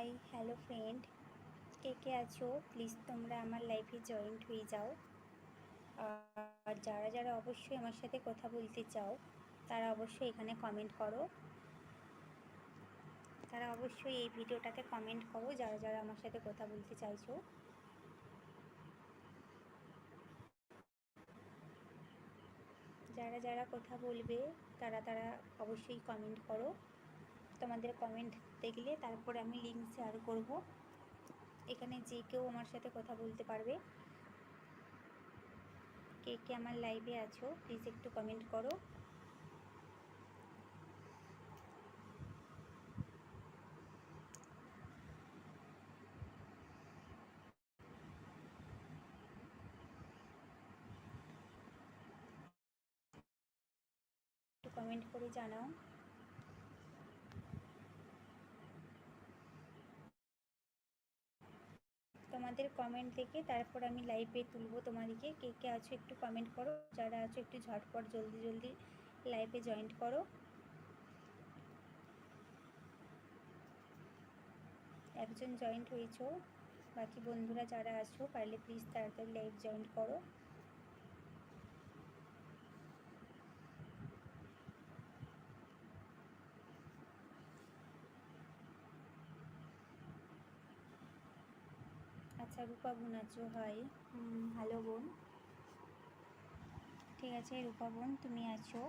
High hello friend কে কে আছো? প্লিজ তোমরা আমার লাইফে জয়েন্ট হয়ে যাও। আর যারা যারা অবশ্যই আমার সাথে কথা বলতে চাও, তারা অবশ্যই এখানে কমেন্ট করো। তারা অবশ্যই এই ভিডিওটাতে কমেন্ট করো, যারা যারা আমার সাথে কথা বলতে চাইছো। যারা যারা কথা বলবে, তারা তারা অবশ্যই কমেন্ট করো। তোমাদের কমেন্ট দেখলে তারপর আমি লিঙ্ক শেয়ার করব। এখানে যে কেউ আমার সাথে কথা বলতে পারবে। কে কে আমার লাইভে আছো প্লিজ একটু কমেন্ট করো। কমেন্ট করে জানাও। তোমাদের কমেন্ট দেখে তারপর আমি লাইভে তুলবো তোমাদেরকে। কে কে আছো একটু কমেন্ট করো। যারা আছো একটু ঝটপট, জলদি জলদি লাইভে জয়েন্ট করো। একজন জয়েন্ট হয়েছো। বাকি বন্ধুরা যারা আছো, পারলে প্লিজ তাড়াতাড়ি লাইভ জয়েন্ট করো। আচ্ছা রূপা বোন আছো হাই হ্যালো বোন। ঠিক আছে, রূপা বোন, তুমি আছো।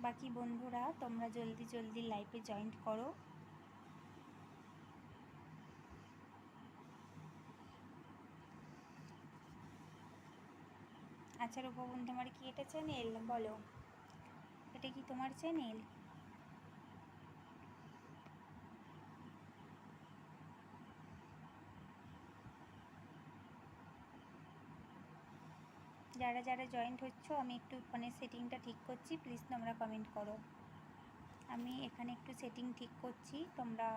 বাকি বন্ধুরা, তোমরা জলদি জলদি লাইভে জয়েন্ট করো। আচ্ছা রূপা বোন, তোমার কি এটা চ্যানেল বলো। এটা কি তোমার চ্যানেল যারা যারা জয়েন্ট হচ্ছ, আমি একটু ফোনের সেটিংটা ঠিক করছি প্লিজ তোমরা কমেন্ট করো। আমি এখানে একটু সেটিং ঠিক করছি, তোমরা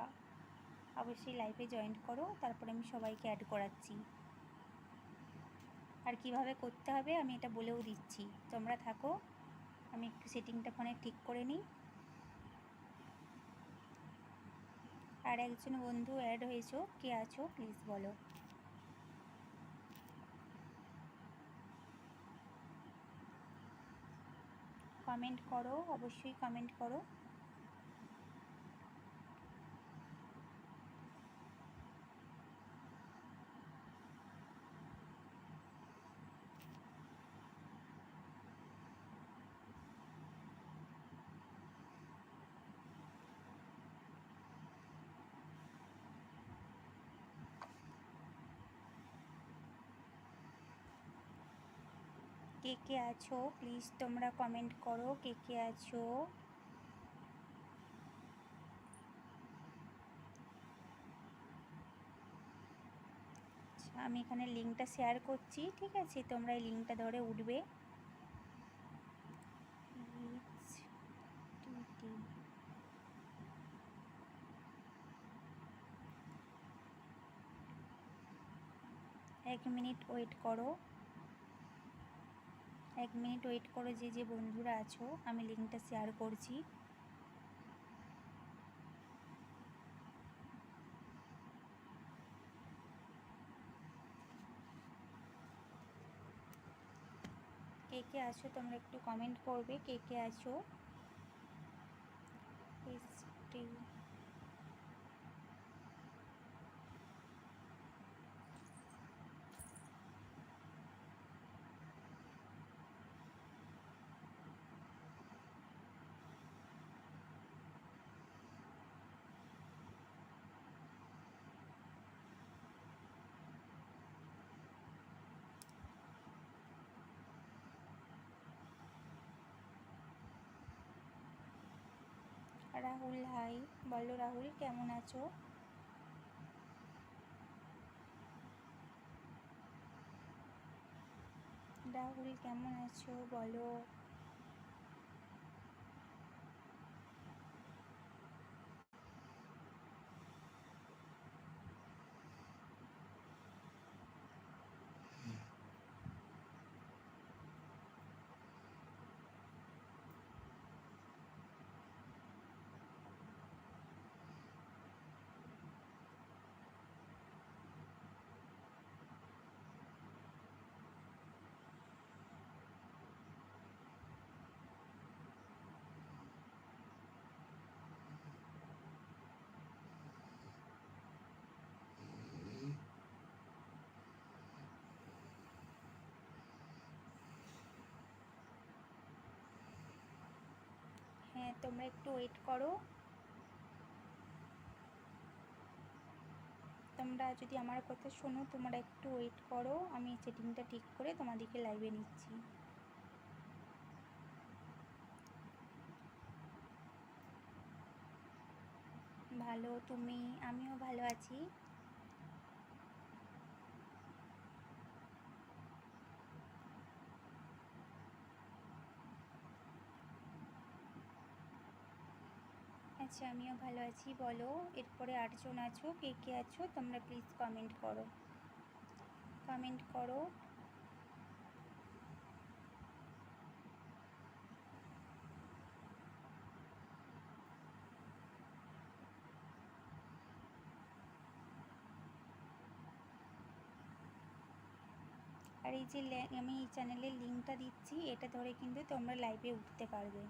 অবশ্যই লাইভে জয়েন্ট করো, তারপরে আমি সবাইকে অ্যাড করাচ্ছি। আর কীভাবে করতে হবে, আমি এটা বলেও দিচ্ছি। তোমরা থাকো, আমি একটু সেটিংটা ফোনে ঠিক করে নিই। আর একজন বন্ধু অ্যাড হয়েছো, কে আছো প্লিজ বলো। কমেন্ট করো অবশ্যই কমেন্ট করো। কে কে আছো? প্লিজ তোমরা কমেন্ট করো কে কে আছো। আচ্ছা, আমি এখানে লিঙ্কটা শেয়ার করছি ঠিক আছে? তোমরা এই লিঙ্কটা ধরে উঠবে। এক মিনিট ওয়েট করো। এক মিনিট ওয়েট করো, যে যে বন্ধুরা আছো, আমি লিঙ্কটা শেয়ার করছি। কে কে আছো, তোমরা একটু কমেন্ট করবে, কে কে আছো? রাহুল হাই। বলো রাহুল কেমন আছো? রাহুল কেমন আছো? বলো। তোমরা একটু ওয়েট করো। তোমরা যদি আমার কথা শোনো, তোমরা একটু ওয়েট করো। আমি সেটিংটা ঠিক করে তোমাদেরকে লাইভে নিচ্ছি। ভালো, তুমি, আমিও ভালো আছি। আচ্ছা আমিও ভালো আছি। বলো, এরপরে আটজন আছো, কে কে আছো, তোমরা প্লিজ কমেন্ট করো। কমেন্ট করো। আর এই যে আমি এই চ্যানেলের লিঙ্কটা দিচ্ছি, এটা ধরে কিন্তু তোমরা লাইভে উঠতে পারবে।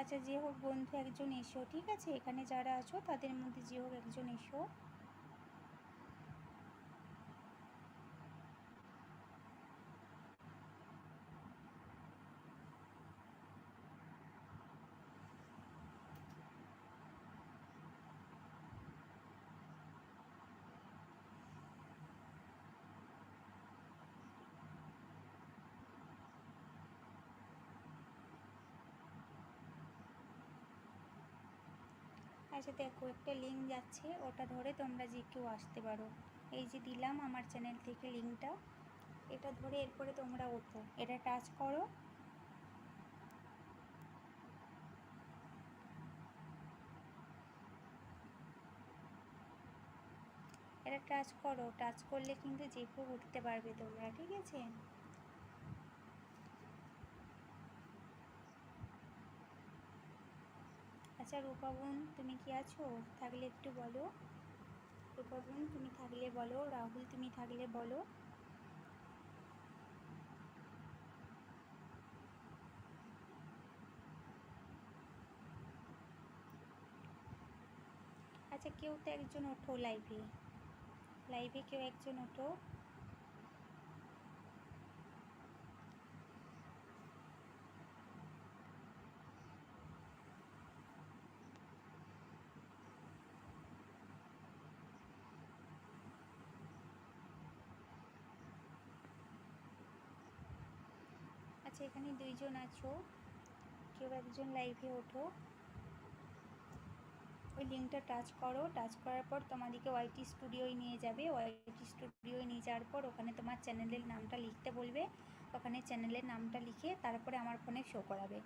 আচ্ছা যে হোক বন্ধু একজন এসো, ঠিক আছে? এখানে যারা আছো, তাদের মধ্যে যে হোক একজন এসো। আচ্ছা দেখো একটা লিঙ্ক যাচ্ছে, ওটা ধরে তোমরা যে কেউ আসতে পারো। এই যে দিলাম আমার চ্যানেল থেকে লিঙ্কটা এটা ধরে এরপরে তোমরা ওঠো। এটা টাচ করো। এটা টাচ করো। টাচ করলে কিন্তু যে কেউ উঠতে পারবে তোমরা, ঠিক আছে? আচ্ছা রূপা বোন, তুমি কি আছো? থাকলে একটু বলো। রূপা বোন, তুমি থাকলে বলো। রাহুল, তুমি থাকলে বলো। আচ্ছা কেউ তো একজন ওঠো লাইভে লাইভে কেউ একজন ওঠো। এখানে দুইজন আছো। কেউ একজন লাইভে ওঠো। ওই লিঙ্কটা টাচ করো। টাচ করার পর তোমাদেরকে ওয়াইটি স্টুডিওয় নিয়ে যাবে। ওয়াইটি স্টুডিওয় নিয়ে যাওয়ার পর ওখানে তোমার চ্যানেলের নামটা লিখতে বলবে। ওখানে চ্যানেলের নামটা লিখে তারপরে আমার ফোনে শো করাবে।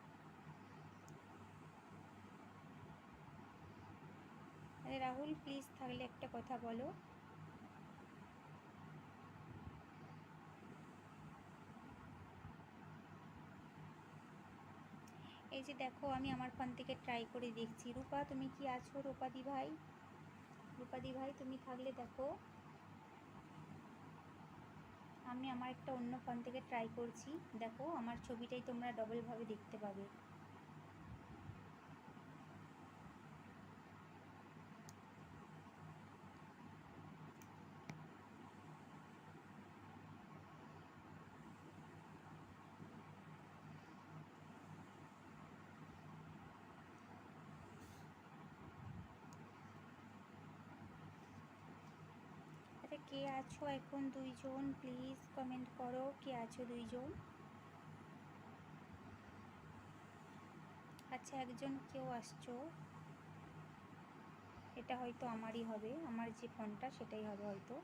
রাহুল প্লিজ থাকলে একটা কথা বলো। এই যে দেখো, আমি আমার ফান থেকে ট্রাই করে দেখছি। রূপা, তুমি কি আছো? রূপাদি ভাই। রূপাদি ভাই, তুমি থাকলে দেখো। আমি আমার একটা অন্য ফান থেকে ট্রাই করছি। দেখো, আমার ছবিটাই তোমরা ডবলভাবে দেখতে পাবে আচ্ছা কে আছো এখন দুইজন? প্লিজ কমেন্ট করো কে আছো দুইজন। আচ্ছা একজন কেউ আসছো? এটা হয়তো আমারই হবে, আমার যে ফোনটা সেটাই হবে হয়তো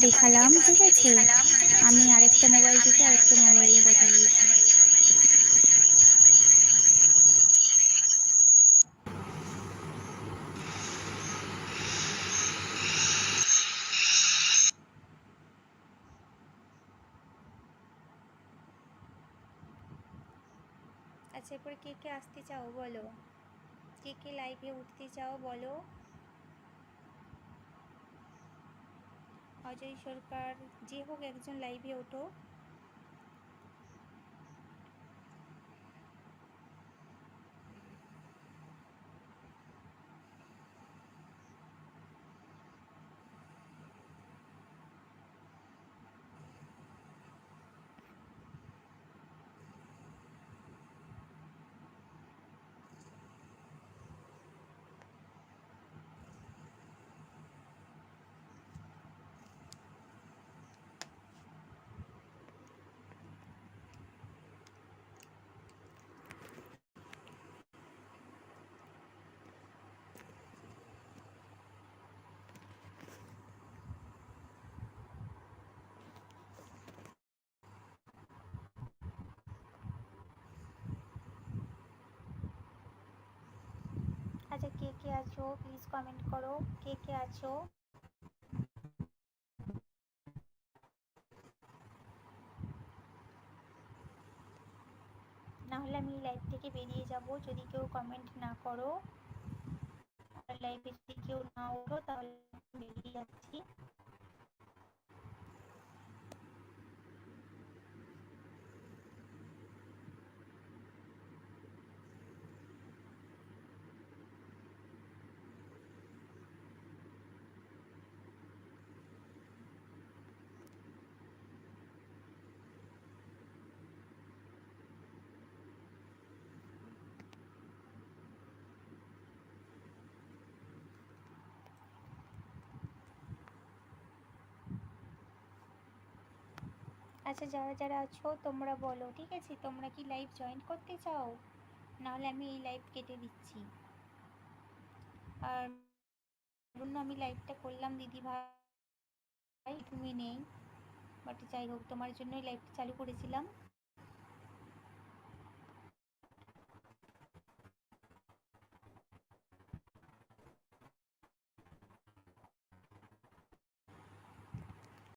দেখালাম ঠিক আছে আমি আরেকটা মোবাইল থেকে আরেকটা মোবাইলে কথা বলছি এরপরে কে কে আসতে চাও বলো? কে কে লাইভে উঠতে চাও বলো? অজয় সরকার, যে হোক একজন লাইভে ওঠো আচ্ছা কে আছো? প্লিজ কমেন্ট করো। কে কে আছো? নাহলে আমি লাইভ থেকে বেরিয়ে যাব। যদি কেউ কমেন্ট না করো লাইভে যদি কেউ না ওঠো, তাহলে বেরিয়ে যাচ্ছি। আচ্ছা যারা যারা আছো, তোমরা বলো, ঠিক আছে? তোমরা কি লাইভ জয়েন করতে চাও? নাহলে আমি এই লাইভ কেটে দিচ্ছি। আর জন্য আমি লাইভটা করলাম, দিদি ভাই, তুমি নেই বাট যাই হোক, তোমার জন্যই লাইভটা চালু করেছিলাম।